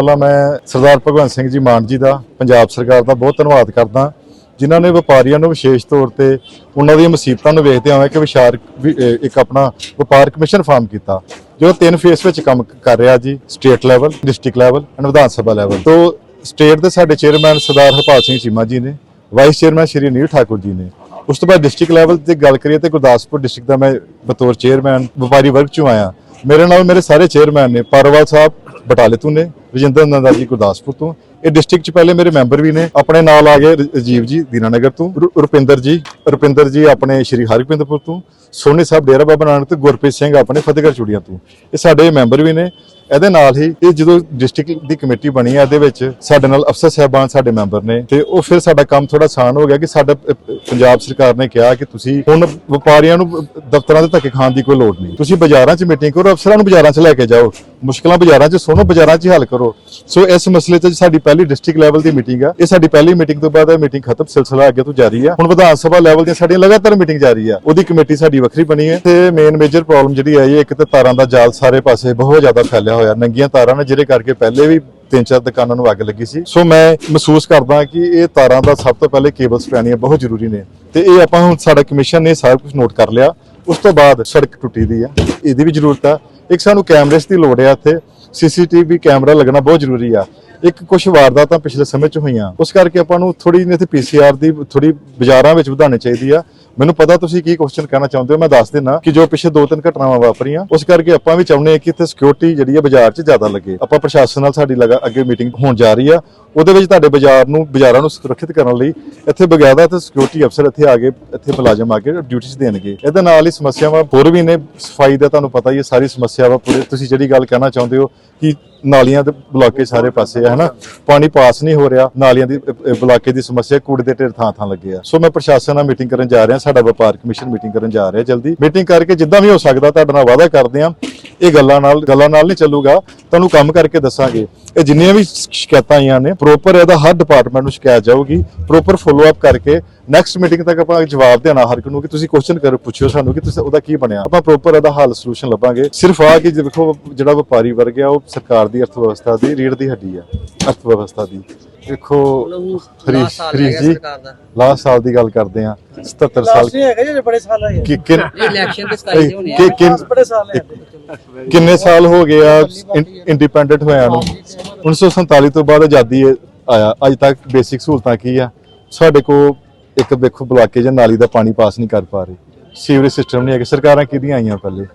ਪਹਿਲਾਂ ਮੈਂ ਸਰਦਾਰ ਭਗਵੰਤ ਸਿੰਘ ਜੀ ਮਾਨ ਜੀ ਦਾ, ਪੰਜਾਬ ਸਰਕਾਰ ਦਾ ਬਹੁਤ ਧੰਨਵਾਦ ਕਰਦਾ। ਜਿਨ੍ਹਾਂ ਨੇ ਵਪਾਰੀਆਂ ਨੂੰ ਵਿਸ਼ੇਸ਼ ਤੌਰ ਤੇ ਉਹਨਾਂ ਦੀਆਂ ਮੁਸੀਬਤਾਂ ਨੂੰ ਵੇਖਦੇ ਹੋਏ ਕਿ ਵਿਸ਼ਾਰ ਵੀ- ਇੱਕ ਆਪਣਾ ਵਪਾਰ ਕਮਿਸ਼ਨ ਫਾਰਮ ਕੀਤਾ। ਜੋ ਤਿੰਨ ਫੇਸ ਵਿੱਚ ਕੰਮ ਕਰ ਰਿਹਾ ਜੀ, state level, district level and Vidhan Sabha level. ਤੋਂ ਸਟੇਟ ਦੇ ਸਾਡੇ ਚੇਅਰਮੈਨ ਸਰਦਾਰ ਹਰਪਾਲ ਸਿੰਘ ਚੀਮਾ ਜੀ ਨੇ, ਵਾਈਸ ਚੇਅਰਮੈਨ ਸ਼੍ਰੀ ਨੀਲ ਠਾਕੁਰ ਜੀ ਨੇ। ਉਸ ਤੋਂ ਬਾਅਦ ਡਿਸਟ੍ਰਿਕਟ ਲੈਵਲ ਤੇ ਗੱਲ ਕਰੀਏ ਤੇ ਗੁਰਦਾਸਪੁਰ ਡਿਸਟ੍ਰਿਕਟ ਦਾ ਮੈਂ ਬਤੌਰ ਚੇਅਰਮੈਨ, ਵਪਾਰੀ ਵਰਗ ਚੋਂ ਆਇਆ। ਮੇਰੇ ਨਾਲ ਮੇਰੇ ਸਾਰੇ ਚੇਅਰਮੈਨ ਨੇ ਪਰਵਾਲ ਸਾਹਿਬ ਬਟਾਲੇ ਤੋਂ ਨੇ ਰਜਿੰਦਰ ਨੰਦਾ ਜੀ ਗੁਰਦਾਸਪੁਰ ਤੋਂ। ਇਹ ਡਿਸਟ੍ਰਿਕਟ ਚ ਪਹਿਲੇ ਮੇਰੇ ਮੈਂਬਰ ਵੀ ਨੇ, ਆਪਣੇ ਨਾਲ ਆ ਗਏ ਰ- ਰਾਜੀਵ ਜੀ ਦੀਨਾਨਗਰ ਤੋਂ। ਰੁ- ਰੁਪਿੰਦਰ ਜੀ ਰੁਪਿੰਦਰ ਜੀ ਆਪਣੇ ਸ਼੍ਰੀ ਹਰਗੋਬਿੰਦਪੁਰ ਤੋਂ। ਸੋਨੀ ਸਾਹਿਬ, ਡੇਰਾ ਬਾਬਾ ਨਾਨਕ ਤੇ ਗੁਰਪ੍ਰੀਤ ਸਿੰਘ ਆਪਣੇ ਫਤਿਹਗੜ੍ਹ ਚੂੜੀਆਂ ਤੋਂ। ਇਹ ਸਾਡੇ ਮੈਂਬਰ ਵੀ ਨੇ। ਇਹਦੇ ਨਾਲ ਹੀ ਇਹ ਜਦੋਂ ਡਿਸਟ੍ਰਿਕਟ ਦੀ ਕਮੇਟੀ ਬਣੀ ਹੈ ਇਹਦੇ ਵਿੱਚ ਸਾਡੇ ਨਾਲ ਅਫਸਰ ਸਾਹਿਬਾਨ ਸਾਡੇ ਮੈਂਬਰ ਨੇ ਤੇ ਉਹ ਫਿਰ ਸਾਡਾ ਕੰਮ ਥੋੜਾ ਆਸਾਨ ਹੋ ਗਿਆ ਕਿ ਸਾਡਾ ਪੰਜਾਬ ਸਰਕਾਰ ਨੇ ਕਿਹਾ ਕਿ ਤੁਸੀਂ ਹੁਣ ਵਪਾਰੀਆਂ ਨੂੰ ਦਫ਼ਤਰਾਂ ਦੇ ਧੱਕੇ ਖਾਣ ਦੀ ਕੋਈ ਲੋੜ ਨਹੀਂ। ਤੁਸੀਂ ਬਾਜ਼ਾਰਾਂ 'ਚ ਮੀਟਿੰਗ ਕਰੋ, ਅਫਸਰਾਂ ਨੂੰ ਬਾਜ਼ਾਰਾਂ 'ਚ ਲੈ ਕੇ ਜਾਓ। ਮੁਸ਼ਕਲਾਂ ਬਾਜ਼ਾਰਾਂ 'ਚ ਸੁਣੋ, ਬਾਜ਼ਾਰਾਂ 'ਚ ਹੀ ਹੱਲ ਕਰੋ। ਸੋ ਇਸ ਮਸਲੇ 'ਚ ਸਾਡੀ ਪਹਿਲੀ ਡਿਸਟ੍ਰਿਕਟ ਲੈਵਲ ਦੀ ਮੀਟਿੰਗ ਆ। ਇਹ ਸਾਡੀ ਪਹਿਲੀ ਮੀਟਿੰਗ ਤੋਂ ਬਾਅਦ ਇਹ ਮੀਟਿੰਗ ਖਤਮ, ਸਿਲਸਿਲਾ ਅੱਗੇ ਤੋਂ ਜਾਰੀ ਆ। ਹੁਣ ਵਿਧਾਨ ਸਭਾ ਲੈਵਲ ਦੀਆਂ ਸਾਡੀਆਂ ਲਗਾਤਾਰ ਮੀਟਿੰਗ ਜਾਰੀ ਆ। ਉਹਦੀ ਕਮੇਟੀ ਸਾਡੀ ਵੱਖਰੀ ਬਣੀ ਹੈ। ਤੇ ਮੇਨ ਮੇਜਰ ਪ੍ਰੋਬਲਮ ਜਿਹੜੀ ਆਈ ਹੈ, ਇੱਕ ਤੇ ਤਾਰਾਂ ਦਾ ਜਾਲ ਸਾਰੇ ਪਾਸੇ ਬਹੁਤ ਜ਼ਿਆਦਾ ਫੈਲਿਆ ਹੋਇਆ। ਨੰਗੀਆਂ ਤਾਰਾਂ ਨੇ, ਜਿਹਦੇ ਕਰਕੇ ਪਹਿਲੇ ਵੀ ਤਿੰਨ ਚਾਰ ਦੁਕਾਨਾਂ ਨੂੰ ਅੱਗ ਲੱਗੀ ਸੀ। ਸੋ ਮੈਂ ਮਹਿਸੂਸ ਕਰਦਾ ਕਿ ਇਹ ਤਾਰਾਂ ਦਾ ਸਭ ਤੋਂ ਪਹਿਲੇ ਕੇਬਲਸ ਪੈਣੀਆਂ ਬਹੁਤ ਜ਼ਰੂਰੀ ਨੇ। ਤੇ ਇਹ ਆਪਾਂ ਹੁਣ ਸਾਡਾ ਕਮਿਸ਼ਨ ਨੇ ਸਾਰਾ ਕੁਝ ਨੋਟ ਕਰ ਲਿਆ। ਉਸ ਤੋਂ ਬਾਅਦ ਸੜਕ ਟੁੱਟੀ ਦੀ ਆ। ਇਹਦੀ ਵੀ ਜ਼ਰੂਰਤ ਆ। ਇੱਕ ਸਾਨੂੰ ਕੈਮਰੇਸ ਦੀ ਲੋੜ ਆ ਇੱਥੇ। ਸੀਸੀਟੀਵੀ ਕੈਮਰਾ ਲੱਗਣਾ ਬਹੁਤ ਜ਼ਰੂਰੀ ਆ। ਇੱਕ ਕੁਝ ਵਾਰਦਾਤਾਂ ਪਿਛਲੇ ਸਮੇਂ 'ਚ ਹੋਈਆਂ। ਉਸ ਕਰਕੇ ਆਪਾਂ ਨੂੰ ਥੋੜੀ ਜਿਹੀ ਇੱਥੇ ਪੀਸੀਆਰ ਦੀ ਥੋੜੀ ਬਾਜ਼ਾਰਾਂ ਵਿੱਚ ਵਧਾਉਣੀ ਚਾਹੀਦੀ ਆ। ਮੈਨੂੰ ਪਤਾ ਤੁਸੀਂ ਕੀ ਕੁਐਸਚਨ ਕਰਨਾ ਚਾਹੁੰਦੇ ਹੋ, ਮੈਂ ਦੱਸ ਦਿੰਨਾ ਕਿ ਜੋ ਪਿਛੇ ਦੋ ਤਿੰਨ ਘਟਨਾਵਾਂ ਵਾਪਰੀਆਂ, ਉਸ ਕਰਕੇ ਆਪਾਂ ਵੀ ਚਾਹੁੰਦੇ ਹਾਂ ਕਿ ਇੱਥੇ ਸਿਕਿਉਰਿਟੀ ਜਿਹੜੀ ਹੈ ਬਾਜ਼ਾਰ 'ਚ ਜ਼ਿਆਦਾ ਲੱਗੇ। ਆਪਾਂ ਪ੍ਰਸ਼ਾਸਨ ਨਾਲ ਸਾਡੀ ਲਗਾ, ਅੱਗੇ ਮੀਟਿੰਗ ਹੋਣ ਜਾ ਰਹੀ ਆ। ਉਹਦੇ ਵਿੱਚ ਤੁਹਾਡੇ ਬਾਜ਼ਾਰ ਨੂੰ, ਬਾਜ਼ਾਰਾਂ ਨੂੰ ਸੁਰੱਖਿਅਤ ਕਰਨ ਲਈ ਇੱਥੇ ਬਗੈਦਾ ਤੇ ਸਿਕਿਉਰਿਟੀ ਅਫਸਰ ਇੱਥੇ ਆ ਕੇ, ਇੱਥੇ ਮੁਲਾਜ਼ਮ ਆ ਕੇ ਡਿਊਟੀਆਂ ਦੇਣਗੇ। ਇਹਦੇ ਨਾਲ ਹੀ ਸਮੱਸਿਆਵਾਂ ਹੋਰ ਵੀ ਨੇ। ਸਫ਼ਾਈ ਦਾ ਤੁਹਾਨੂੰ ਪਤਾ ਹੀ ਹੈ ਸਾਰੀ ਸਮੱਸਿਆਵਾਂ ਪੂਰੇ ਤੁਸੀਂ ਜਿਹੜੀ ਗੱਲ ਕਹਿਣਾ ਚਾਹੁੰਦੇ ਹੋ ਕਿ ਨਾਲੀਆਂ ਦੇ ਬਲਾਕੇ ਸਾਰੇ ਪਾਸੇ ਆ, ਹਨਾ? ਪਾਣੀ ਪਾਸ ਨਹੀਂ ਹੋ ਰਿਹਾ, ਨਾਲੀਆਂ ਦੀ ਬਲਾਕੇ ਦੀ ਸਮੱਸਿਆ ਕੂੜੇ ਦੇ ਢੇਰ ਥਾਂ ਥਾਂ ਲੱਗੇ ਆ। ਸੋ ਮੈਂ ਪ੍ਰਸ਼ਾਸਨ ਨਾਲ ਮੀਟਿੰਗ ਕਰਨ ਜਾ ਰਿਹਾ, ਸਾਡਾ ਵਪਾਰ ਕਮਿਸ਼ਨ ਮੀਟਿੰਗ ਕਰਨ ਜਾ ਰਿਹਾ ਜਲਦੀ। ਮੀਟਿੰਗ ਕਰਕੇ ਜਿੱਦਾਂ ਵੀ ਹੋ ਸਕਦਾ, ਤੁਹਾਡੇ ਨਾਲ ਵਾਅਦਾ ਕਰਦੇ ਆ। ਇਹ ਗੱਲਾਂ ਨਾਲ ਗੱਲਾਂ ਨਾਲ ਨਹੀਂ ਚੱਲੂਗਾ। ਤੁਹਾਨੂੰ ਕੰਮ ਕਰਕੇ ਦੱਸਾਂਗੇ। ਇਹ ਜਿੰਨੀਆਂ ਵੀ ਸ਼ਿਕਾਇਤਾਂ ਆਈਆਂ ਨੇ ਪ੍ਰੋਪਰ ਇਹਦਾ ਹਰ ਡਿਪਾਰਟਮੈਂਟ ਨੂੰ ਸ਼ਿਕਾਇਤ ਜਾਊਗੀ। ਪ੍ਰੋਪਰ ਫੋਲੋ ਅਪ ਕਰਕੇ ਨੈਕਸਟ ਮੀਟਿੰਗ ਤੱਕ ਆਪਾਂ ਜਵਾਬ ਦੇਣਾ ਹਰ ਇੱਕ ਨੂੰ ਕਿ ਤੁਸੀਂ ਕੁਐਸਚਨ ਕਰੋ ਪੁੱਛਿਓ ਸਾਨੂੰ ਕਿ ਤੁਸੀਂ ਉਹਦਾ ਕੀ ਬਣਿਆ। ਆਪਾਂ ਪ੍ਰੋਪਰ ਇਹਦਾ ਹੱਲ ਸੋਲੂਸ਼ਨ ਲੱਭਾਂਗੇ। ਸਿਰਫ ਆ ਕਿ ਦੇਖੋ ਜਿਹੜਾ ਵਪਾਰੀ ਵਰਗ ਆ, ਉਹ ਸਰਕਾਰ ਦੀ ਅਰਥ ਵਿਵਸਥਾ ਦੀ ਰੀੜ ਦੀ ਹੱਡੀ ਆ ਅਰਥ ਵਿਵਸਥਾ ਦੀ। ਦੇਖੋ ਹਰੀਸ਼ ਹਰੀਸ਼ ਜੀ ਲਾਸਟ ਸਾਲ ਦੀ ਗੱਲ ਕਰਦੇ ਆ 77 ਸਾਲ ਲਾਸਟ ਹੈਗਾ ਜੀ ਬੜੇ ਸਾਲ ਹੈ ਕਿ ਕਿੰਨ ਇਲੈਕਸ਼ਨ ਤੇ 27 ਦੇ ਹੋਣੇ ਆ। ਕਿ ਬੜੇ ਸਾਲ ਹੈ ਕਿੰਨੇ ਸਾਲ ਹੋ ਗਏ ਆ ਇੰਡੀਪੈਂਡੈਂਟ ਹੋਇਆ ਨੂੰ? 1947 ਤੋਂ ਬਾਅਦ ਆਜ਼ਾਦੀ ਆਇਆ। ਅੱਜ ਤੱਕ ਬੇਸਿਕ ਸਹੂਲਤਾਂ ਕੀ ਆ? ਸਾਡੇ ਕੋ ਇੱਕ ਦੇਖੋ ਬਲਾਕੇ ਜਾਂ ਨਾਲੀ ਦਾ ਪਾਣੀ ਪਾਸ ਨਹੀਂ ਕਰ ਪਾ ਰਹੇ। ਸੀਵਰੇਜ ਸਿਸਟਮ ਨਹੀਂ ਹੈਗੇ। ਸਰਕਾਰਾਂ ਕਿਹਦੀਆਂ ਆਈਆਂ ਪਹਿਲੇ?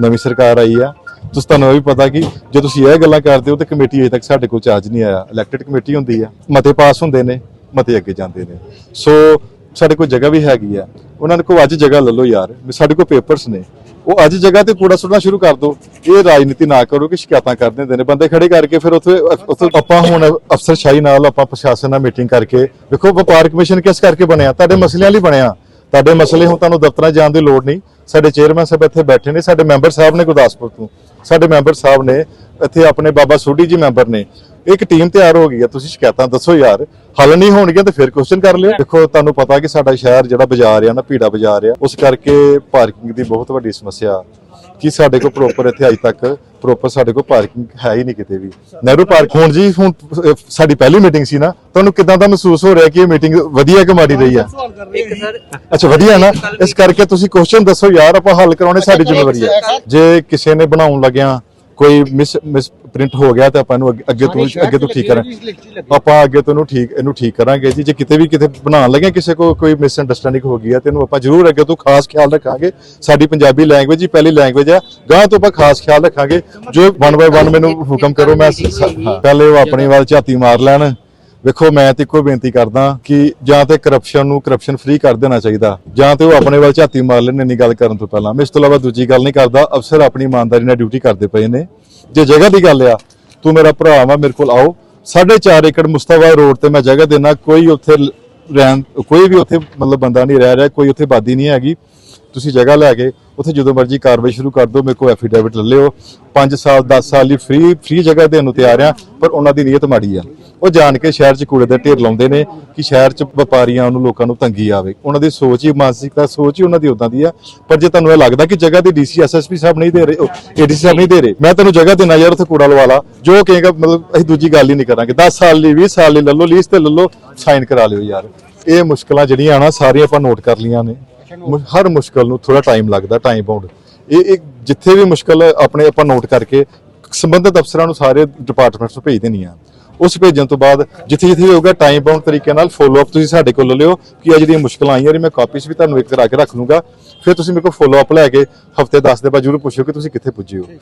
ਨਵੀਂ ਸਰਕਾਰ ਆਈ ਆ। ਤੁਸੀਂ ਤੁਹਾਨੂੰ ਇਹ ਵੀ ਪਤਾ ਕਿ ਜੇ ਤੁਸੀਂ ਇਹ ਗੱਲਾਂ ਕਰਦੇ ਹੋ ਤੇ ਕਮੇਟੀ ਅਜੇ ਤੱਕ ਸਾਡੇ ਕੋਲ ਚਾਰਜ ਨਹੀਂ ਆਇਆ। ਇਲੈਕਟਿਡ ਕਮੇਟੀ ਹੁੰਦੀ ਆ। ਮਤੇ ਪਾਸ ਹੁੰਦੇ ਨੇ, ਮਤੇ ਅੱਗੇ ਜਾਂਦੇ ਨੇ। ਸੋ ਸਾਡੇ ਕੋਲ ਜਗ੍ਹਾ ਵੀ ਹੈਗੀ ਆ। ਉਹਨਾਂ ਨੇ ਕੋ ਅੱਜ ਜਗ੍ਹਾ ਲੈ ਲਓ ਯਾਰ ਸਾਡੇ ਕੋਲ ਪੇਪਰਸ ਨੇ। ਉਹ ਅੱਜ ਜਗ੍ਹਾ ਤੇ ਕੂੜਾ ਸੁੱਟਣਾ ਸ਼ੁਰੂ ਕਰ ਦੋ। ਇਹ ਰਾਜਨੀਤੀ ਨਾ ਕਰੋ ਕਿ ਸ਼ਿਕਾਇਤਾਂ ਕਰ ਦਿੰਦੇ ਨੇ। ਬੰਦੇ ਖੜੇ ਕਰਕੇ ਫਿਰ ਉੱਥੇ ਉੱਥੇ ਆਪਾਂ ਹੁਣ ਅਫਸਰਸ਼ਾਹੀ ਨਾਲ ਆਪਾਂ ਪ੍ਰਸ਼ਾਸਨ ਨਾਲ ਮੀਟਿੰਗ ਕਰਕੇ, ਵੇਖੋ ਵਪਾਰ ਕਮਿਸ਼ਨ ਕਿਸ ਕਰਕੇ ਬਣਿਆ? ਤੁਹਾਡੇ ਮਸਲਿਆਂ ਲਈ ਬਣਿਆ। ਤੁਹਾਡੇ ਮਸਲੇ ਹੁਣ ਤੁਹਾਨੂੰ ਦਫ਼ਤਰਾਂ ਜਾਣ ਦੀ ਲੋੜ ਨਹੀਂ। ਸਾਡੇ ਚੇਅਰਮੈਨ ਸਾਹਿਬ ਇੱਥੇ ਬੈਠੇ ਨੇ, ਸਾਡੇ ਮੈਂਬਰ ਸਾਹਿਬ ਨੇ ਗੁਰਦਾਸਪੁਰ ਤੋਂ। ਸਾਡੇ ਮੈਂਬਰ ਸਾਹਿਬ ਨੇ ਇੱਥੇ ਆਪਣੇ ਬਾਬਾ ਸੋਢੀ ਜੀ ਮੈਂਬਰ ਨੇ। ਇੱਕ ਟੀਮ ਤਿਆਰ ਹੋ ਗਈ ਹੈ ਤੁਸੀਂ ਸ਼ਿਕਾਇਤਾਂ ਦੱਸੋ ਯਾਰ। ਹੱਲ ਨਹੀਂ ਹੋਣਗੀਆਂ ਤਾਂ ਫਿਰ ਕੁਐਸਚਨ ਕਰ ਲਿਓ। ਦੇਖੋ, ਤੁਹਾਨੂੰ ਪਤਾ ਕਿ ਸਾਡਾ ਸ਼ਹਿਰ ਜਿਹੜਾ ਬਾਜ਼ਾਰ ਆ ਨਾ, ਭੀੜਾ ਬਾਜ਼ਾਰ ਆ, ਉਸ ਕਰਕੇ ਪਾਰਕਿੰਗ ਦੀ ਬਹੁਤ ਵੱਡੀ ਸਮੱਸਿਆ ਕਿ ਸਾਡੇ ਕੋਲ ਪ੍ਰੋਪਰ ਇੱਥੇ ਅਜ ਤੱਕ ਪ੍ਰੋਪਰ ਸਾਡੇ ਕੋਲ ਪਾਰਕਿੰਗ ਹੈ ਹੀ ਨਹੀਂ ਕਿਤੇ ਵੀ। ਨਹਿਰੂ ਪਾਰਕ ਹੁਣ ਜੀ ਹੁਣ ਸਾਡੀ ਪਹਿਲੀ ਮੀਟਿੰਗ ਸੀ ਨਾ ਤੁਹਾਨੂੰ ਕਿਦਾਂ ਦਾ ਮਹਿਸੂਸ ਹੋ ਰਿਹਾ ਕਿ ਇਹ ਮੀਟਿੰਗ ਵਧੀਆ ਕਿ ਮਾੜੀ ਰਹੀ ਆ ਇੱਕ ਸਰ ਅੱਛਾ ਵਧੀਆ ਨਾ। ਇਸ ਕਰਕੇ ਤੁਸੀਂ ਕੁਐਸਚਨ ਦੱਸੋ ਯਾਰ ਆਪਾਂ ਹੱਲ ਕਰਾਉਣੇ ਸਾਡੀ ਜ਼ਿੰਮੇਵਾਰੀ ਹੈ। ਜੇ ਕਿਸੇ ਨੇ ਬਣਾਉਣ ਲੱਗਿਆ ਕੋਈ ਮਿਸ ਮਿਸ ਪ੍ਰਿੰਟ ਹੋ ਗਿਆ ਤਾਂ ਆਪਾਂ ਇਹਨੂੰ ਅੱਗੇ- ਤੋਂ ਅੱਗੇ ਤੋਂ ਠੀਕ ਕਰਾਂ ਆਪਾਂ ਅੱਗੇ ਤੋਂ ਇਹਨੂੰ ਠੀਕ ਇਹਨੂੰ ਠੀਕ ਕਰਾਂਗੇ ਜੀ। ਜੇ ਕਿਤੇ ਵੀ ਕਿਤੇ ਬਣਾਉਣ ਲੱਗੇ ਕਿਸੇ ਕੋ ਕੋਈ ਮਿਸ ਅੰਡਰਸਟੈਂਡਿੰਗ ਹੋ ਗਈ ਹੈ ਤੇ ਇਹਨੂੰ ਆਪਾਂ ਜ਼ਰੂਰ ਅੱਗੇ ਤੋਂ ਖਾਸ ਖਿਆਲ ਰੱਖਾਂਗੇ। ਸਾਡੀ ਪੰਜਾਬੀ ਲੈਂਗੁਏਜ ਹੀ ਪਹਿਲੀ ਲੈਂਗੁਏਜ ਆ। ਗਾਂ ਤੋਂ ਆਪਾਂ ਖਾਸ ਖਿਆਲ ਰੱਖਾਂਗੇ। ਜੋ ਵਨ ਬਾਏ ਵਨ ਮੈਨੂੰ ਹੁਕਮ ਕਰੋ ਮੈਂ ਹਾਂ, ਪਹਿਲੇ ਉਹ ਆਪਣੀ ਵੱਲ ਝਾਤੀ ਮਾਰ ਲੈਣ। ਵੇਖੋ, ਮੈਂ ਤੇ ਇੱਕੋ ਬੇਨਤੀ ਕਰਦਾ ਕਿ ਜਾਂ ਤੇ ਕਰਪਸ਼ਨ ਨੂੰ ਕਰਪਸ਼ਨ ਫ੍ਰੀ ਕਰ ਦੇਣਾ ਚਾਹੀਦਾ, ਜਾਂ ਤੇ ਉਹ ਆਪਣੇ ਵੱਲ ਝਾਤੀ ਮਾਰ ਲੈਣ, ਇੰਨੀ ਗੱਲ ਕਰਨ ਤੋਂ ਪਹਿਲਾਂ। ਮੈਂ ਇਸ ਤੋਂ ਇਲਾਵਾ ਦੂਜੀ ਗੱਲ ਨਹੀਂ ਕਰਦਾ, ਅਫਸਰ ਆਪਣੀ ਇਮਾਨਦਾਰੀ ਨਾਲ ਡਿਊਟੀ ਕਰਦੇ ਪਏ ਨੇ। ਜੇ ਜਗ੍ਹਾ ਦੀ ਗੱਲ ਆ, ਤੂੰ ਮੇਰਾ ਭਰਾ ਵਾ, ਮੇਰੇ ਕੋਲ ਆਓ। 4.5 ਏਕੜ ਮੁਸਤਾਫਾ ਰੋਡ ਤੇ ਮੈਂ ਜਗ੍ਹਾ ਦੇਣਾ, ਕੋਈ ਉੱਥੇ ਰਹਿਣ, ਕੋਈ ਵੀ ਉੱਥੇ ਮਤਲਬ ਬੰਦਾ ਨਹੀਂ ਰਹਿ ਰਿਹਾ, ਕੋਈ ਉੱਥੇ ਬਾਦੀ ਨਹੀਂ ਹੈਗੀ। ਤੁਸੀਂ ਜਗ੍ਹਾ ਲੈ ਕੇ ਉੱਥੇ ਜਦੋਂ ਮਰਜ਼ੀ ਕਾਰਵਾਈ ਸ਼ੁਰੂ ਕਰ ਦਿਓ, ਮੇਰੇ ਕੋਲ ਐਫੀਡੇਵਿਟ ਲੈ ਲਿਓ। 5 ਸਾਲ 10 ਸਾਲ ਲਈ ਫ੍ਰੀ ਫ੍ਰੀ ਜਗ੍ਹਾ ਦੇਣ ਨੂੰ ਤਿਆਰ ਆ ਪਰ ਉਹਨਾਂ ਦੀ ਨੀਅਤ ਮਾੜੀ ਆ। ਉਹ ਜਾਣ ਕੇ ਸ਼ਹਿਰ 'ਚ ਕੂੜੇ ਦੇ ਢੇਰ ਲਾਉਂਦੇ ਨੇ ਕਿ ਸ਼ਹਿਰ 'ਚ ਵਪਾਰੀਆਂ ਨੂੰ, ਲੋਕਾਂ ਨੂੰ ਤੰਗੀ ਆਵੇ। ਉਹਨਾਂ ਦੀ ਸੋਚ ਹੀ, ਮਾਨਸਿਕਤਾ ਸੋਚ ਹੀ ਉਹਨਾਂ ਦੀ ਉਦਾਂ ਦੀ ਆ। ਪਰ ਜੇ ਤੁਹਾਨੂੰ ਇਹ ਲੱਗਦਾ ਕਿ ਜਗ੍ਹਾ ਦੀ ਡੀਸੀ ਐਸਐਸਪੀ ਸਾਹਿਬ ਨਹੀਂ ਦੇ ਰਹੇ ਏਡੀਸੀ ਸਾਹਿਬ ਨਹੀਂ ਦੇ ਰਹੇ, ਮੈਂ ਤੁਹਾਨੂੰ ਜਗ੍ਹਾ ਦੇਣਾ ਯਾਰ, ਉੱਥੇ ਕੂੜਾ ਲਵਾ ਲਾ। ਜੋ ਕਹੇਗਾ, ਮਤਲਬ ਅਸੀਂ ਦੂਜੀ ਗੱਲ ਹੀ ਨਹੀਂ ਕਰਾਂਗੇ। 10 ਸਾਲ ਲਈ 20 ਸਾਲ ਲਈ ਲੈ ਲਓ, ਲੀਜ਼ ਤੇ ਲੈ ਲਓ, ਸਾਈਨ ਕਰਾ ਲਿਓ ਯਾਰ। ਇਹ ਮੁਸ਼ਕਲਾਂ ਜਿਹੜੀਆਂ ਆਣਾ ਸਾਰੀਆਂ ਆਪਾਂ ਨੋਟ ਕਰ ਲੀਆਂ ਨੇ। ਹਰ ਮੁਸ਼ਕਲ ਨੂੰ ਥੋੜਾ ਟਾਈਮ ਲੱਗਦਾ ਟਾਈਮ ਬਾਉਂਡ ਇਹ ਇੱਕ ਜਿੱਥੇ ਵੀ ਮੁਸ਼ਕਲ ਆਪਣੇ ਆਪਾਂ ਨੋਟ ਕਰਕੇ ਸੰਬੰਧਿਤ ਅਫਸਰਾਂ ਨੂੰ ਸਾਰੇ ਡਿਪਾਰਟਮੈਂਟਸ ਨੂੰ ਭੇਜ ਦੇਣੀ ਆ ਉਸ ਭੇਜਣ ਤੋਂ ਬਾਅਦ ਜਿੱਥੇ ਜਿੱਥੇ ਵੀ ਹੋਊਗਾ ਟਾਈਮ ਬਾਉਂਡ ਤਰੀਕੇ ਨਾਲ ਫੋਲੋ ਅਪ ਤੁਸੀਂ ਸਾਡੇ ਕੋਲ ਲਿਓ ਕਿ ਆ ਜਿਹੜੀਆਂ ਮੁਸ਼ਕਲਾਂ ਆਈਆਂ ਨੇ, ਮੈਂ ਕਾਪੀਸ ਵੀ ਤੁਹਾਨੂੰ ਇੱਕ ਕਰਾ ਕੇ ਰੱਖ ਲੂੰਗਾ। ਫਿਰ ਤੁਸੀਂ ਮੇਰੇ ਕੋਲ ਫੋਲੋ ਅਪ ਲੈ ਕੇ ਹਫ਼ਤੇ 10 ਦੇ ਬਾਅਦ ਜਰੂਰ ਪੁੱਛਿਓ ਕਿ ਤੁਸੀਂ ਕਿੱਥੇ ਪੁੱਜੇ ਹੋ।